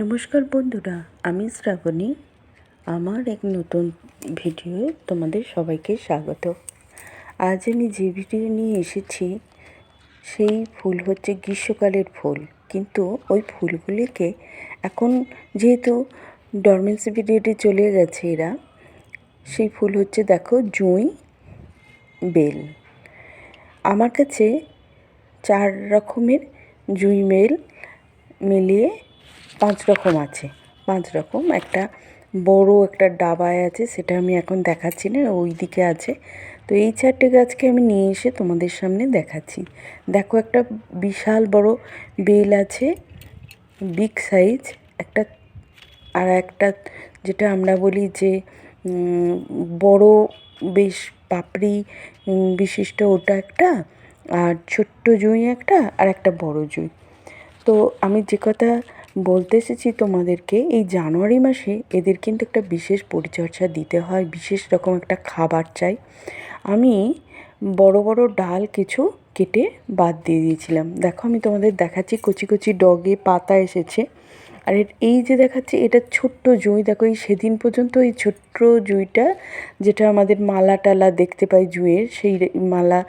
নমস্কার বন্ধুরা, আমি শ্রাবণী। আমার এক নতুন ভিডিও তোমাদের সবাইকে স্বাগত। আজ আমি যে ভিডিও নিয়ে এসেছি, সেই ফুল হচ্ছে গ্রীষ্মকালের ফুল। কিন্তু ওই ফুলগুলিকে এখন যেহেতু ডরমেন্সি পিরিয়ডে চলে গেছে এরা, সেই ফুল হচ্ছে দেখো জুঁই বেল। আমার কাছে চার রকমের জুঁই মেল মিলিয়ে পাঁচ রকম আছে। পাঁচ রকম। একটা বড় একটা ডাবায় আছে, সেটা আমি এখন দেখাচ্ছি না ওই দিকে আছে। তো এই চারটে গাছকে আমি নিয়ে এসে তোমাদের সামনে দেখাচ্ছি। দেখো একটা বিশাল বড় বেল আছে, বিগ সাইজ, একটা আর একটা যেটা আমরা বলি যে বড় বেশ পাপড়ি বিশিষ্ট ওটা একটা, আর ছোট্ট জুঁই একটা, আর একটা বড় জুঁই। তো আমি যে কথা বলতে এসেছি তোমাদেরকে, এই জানুয়ারি মাসে এদের কিন্তু একটা বিশেষ পরিচর্যা দিতে হয়, বিশেষ রকম একটা খাবার চাই। আমি বড় বড় ডাল কিছু কেটে বাদ দিয়ে দিয়েছিলাম। দেখো আমি তোমাদের দেখাচ্ছি, কচি কচি ডগে পাতা এসেছে। আর এই যে দেখাচ্ছে, এটা ছোট্ট জুঁই, দেখো এই সেদিন পর্যন্ত এই ছোট্ট জুঁইটা, যেটা আমাদের মালা টালা দেখতে পাই জুঁইয়ের, সেই মালা,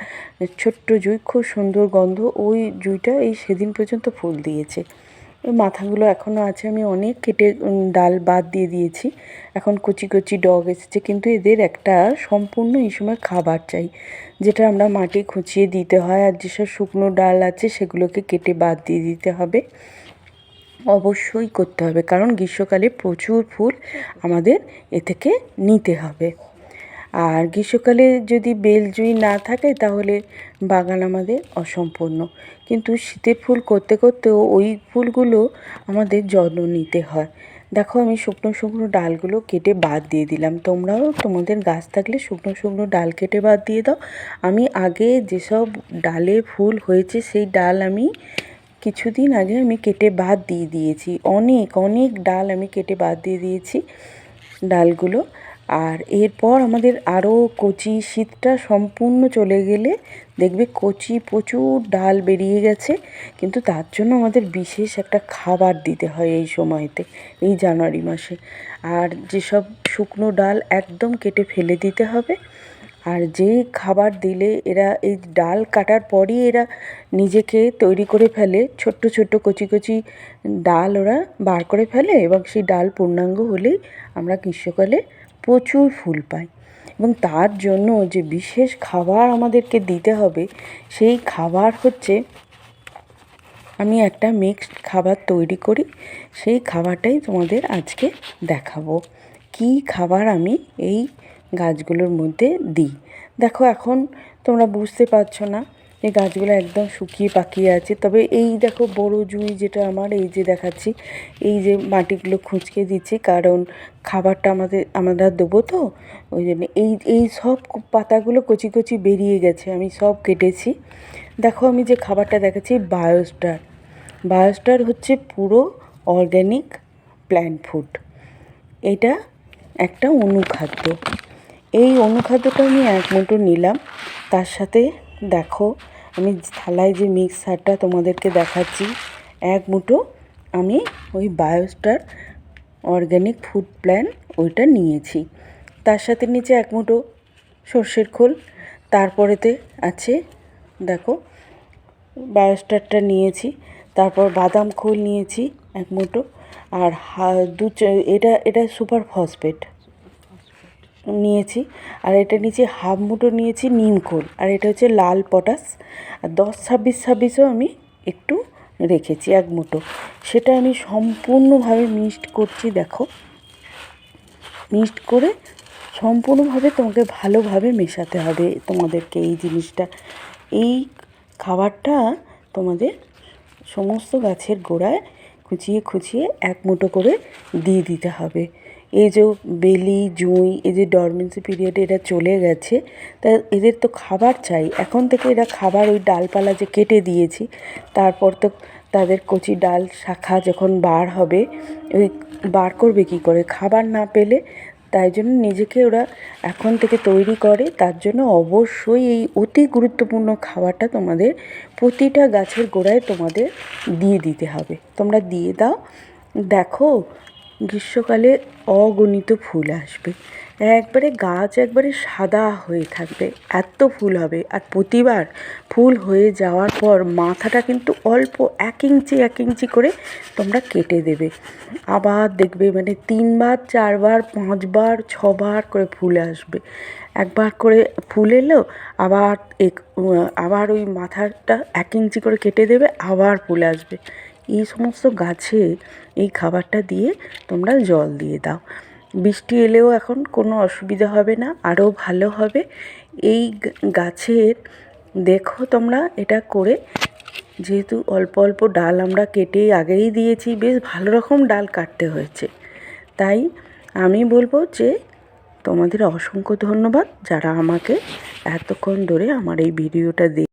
ছোট্ট জুঁই, খুব সুন্দর গন্ধ, ওই জুঁইটা এই সেদিন পর্যন্ত ফুল দিয়েছে। মাথাগুলো এখনও আছে, আমি অনেক কেটে ডাল বাদ দিয়ে দিয়েছি। এখন কচি কচি ডগ এসেছে, কিন্তু এদের একটা সম্পূর্ণ এই সময় খাবার চাই, যেটা আমরা মাটি খুঁচিয়ে দিতে হয়, আর যেসব শুকনো ডাল আছে সেগুলোকে কেটে বাদ দিয়ে দিতে হবে। অবশ্যই করতে হবে, কারণ গ্রীষ্মকালে প্রচুর ফুল আমাদের এ থেকে নিতে হবে। আর গ্রীষ্মকালে যদি বেল বেলজুই না থাকে, তাহলে বাগান আমাদের অসম্পূর্ণ। কিন্তু শীতের ফুল করতে করতেও ওই ফুলগুলো আমাদের যত্ন নিতে হয়। দেখো, আমি শুকনো শুকনো ডালগুলো কেটে বাদ দিয়ে দিলাম। তোমরাও তোমাদের গাছ থাকলে শুকনো শুকনো ডাল কেটে বাদ দিয়ে দাও। আমি আগে যেসব ডালে ফুল হয়েছে, সেই ডাল আমি কিছুদিন আগে আমি কেটে বাদ দিয়ে দিয়েছি। অনেক অনেক ডাল আমি কেটে বাদ দিয়ে দিয়েছি ডালগুলো। আর এরপর আমাদের আরও কচি শীতটা সম্পূর্ণ চলে গেলে দেখবে কচি প্রচুর ডাল বেরিয়ে গেছে, কিন্তু তার জন্য আমাদের বিশেষ একটা খাবার দিতে হয় এই সময়তে, এই জানুয়ারি মাসে। আর যেসব শুকনো ডাল একদম কেটে ফেলে দিতে হবে, আর যেই খাবার দিলে এরা এই ডাল কাটার পরই এরা নিজেকে তৈরি করে ফেলে, ছোট্ট ছোট্ট কচি কচি ডাল ওরা বার করে ফেলে এবং সেই ডাল পূর্ণাঙ্গ হলেই আমরা গ্রীষ্মকালে প্রচুর ফুল পাই এবং তার জন্য যে বিশেষ খাবার আমাদেরকে দিতে হবে, সেই খাবার হচ্ছে আমি একটা মিক্সড খাবার তৈরি করি, সেই খাবারটাই তোমাদের আজকে দেখাবো। কী খাবার আমি এই গাছগুলোর মধ্যে দিই? দেখো এখন তোমরা বুঝতে পারছ না এই গাছগুলো একদম শুকিয়ে পাকিয়ে আছে। তবে এই দেখো বড় জুঁই যেটা আমার, এই যে দেখাচ্ছি, এই যে মাটিগুলো খুঁচকে দিচ্ছি, কারণ খাবারটা আমাদের, আমরা দেবো তো, ওই জন্য এই এই সব পাতাগুলো কচি কচি বেরিয়ে গেছে, আমি সব কেটেছি। দেখো আমি যে খাবারটা দেখাচ্ছি, বায়োস্টার। বায়োস্টার হচ্ছে পুরো অর্গ্যানিক প্ল্যান্ট ফুড। এটা একটা অনুখাদ্য। এই অনুখাদ্যটা আমি এক মুঠো নিলাম, তার সাথে দেখো, আমি থালায় যে মিক্সারটা তোমাদেরকে দেখাচ্ছি, এক মুঠো আমি ওই বায়োস্টার অর্গ্যানিক ফুড প্ল্যান ওইটা নিয়েছি। তার সাথে নিচে এক মুঠো সর্ষের খোল, তারপরেতে আছে, দেখো, বায়োস্টারটা নিয়েছি, তারপর বাদাম খোল নিয়েছি এক মুঠো, আর হা, দু এটা এটা সুপার ফসফেট। নিয়েছি। আর এটা নিচে হাফ মুঠো নিয়েছি নিম খোল। আর এটা হচ্ছে লাল পটাশ। আর দশ, ছাব্বিশ, ছাব্বিশও আমি একটু রেখেছি, এক মুঠো। সেটা আমি সম্পূর্ণভাবে মিক্সড করছি, দেখো। মিক্সড করে সম্পূর্ণভাবে তোমাকে ভালোভাবে মেশাতে হবে তোমাদেরকে এই জিনিসটা। এই খাবারটা তোমাদের সমস্ত গাছের গোড়ায় খুঁচিয়ে খুঁচিয়ে এক মুঠো করে দিয়ে দিতে হবে। এই যে বেলি, জুঁই, এই যে ডরমেন্সি পিরিয়ডে এরা চলে গেছে, তা এদের তো খাবার চাই। এখন থেকে এরা খাবার ওই ডালপালা যে কেটে দিয়েছি, তারপর তো তাদের কচি ডাল শাখা যখন বার হবে, ওই বার করবে কী করে? খাবার না পেলে তাই জন্য নিজেকে ওরা এখন থেকে তৈরি করে, তার জন্য অবশ্যই এই অতি গুরুত্বপূর্ণ খাবারটা তোমাদের প্রতিটা গাছের গোড়ায় তোমাদের দিয়ে দিতে হবে। তোমরা দিয়ে দাও, দেখো গ্রীষ্মকালে অগণিত ফুল আসবে। একবারে গাছ একবারে সাদা হয়ে থাকবে। এত ফুল হবে। আর প্রতিবার ফুল হয়ে যাওয়ার পর মাথাটা কিন্তু অল্প এক ইঞ্চি এক ইঞ্চি করে তোমরা কেটে দেবে। আবার দেখবে মানে তিনবার, চারবার, পাঁচবার, ছবার করে ফুল আসবে। একবার করে ফুল এলো, আবার এক, আবার ওই মাথাটা এক ইঞ্চি করে কেটে দেবে, আবার ফুল আসবে। এই সমস্ত গাছে এই খাবারটা দিয়ে তোমরা জল দিয়ে দাও। বৃষ্টি এলেও এখন কোনো অসুবিধা হবে না, আরও ভালো হবে। এই গাছের দেখো তোমরা এটা করে, যেহেতু অল্প অল্প ডাল আমরা কেটে আগেই দিয়েছি, বেশ ভালো রকম ডাল কাটতে হয়েছে। তাই আমি বলব যে তোমাদের অসংখ্য ধন্যবাদ যারা আমাকে এতক্ষণ ধরে আমার এই ভিডিওটা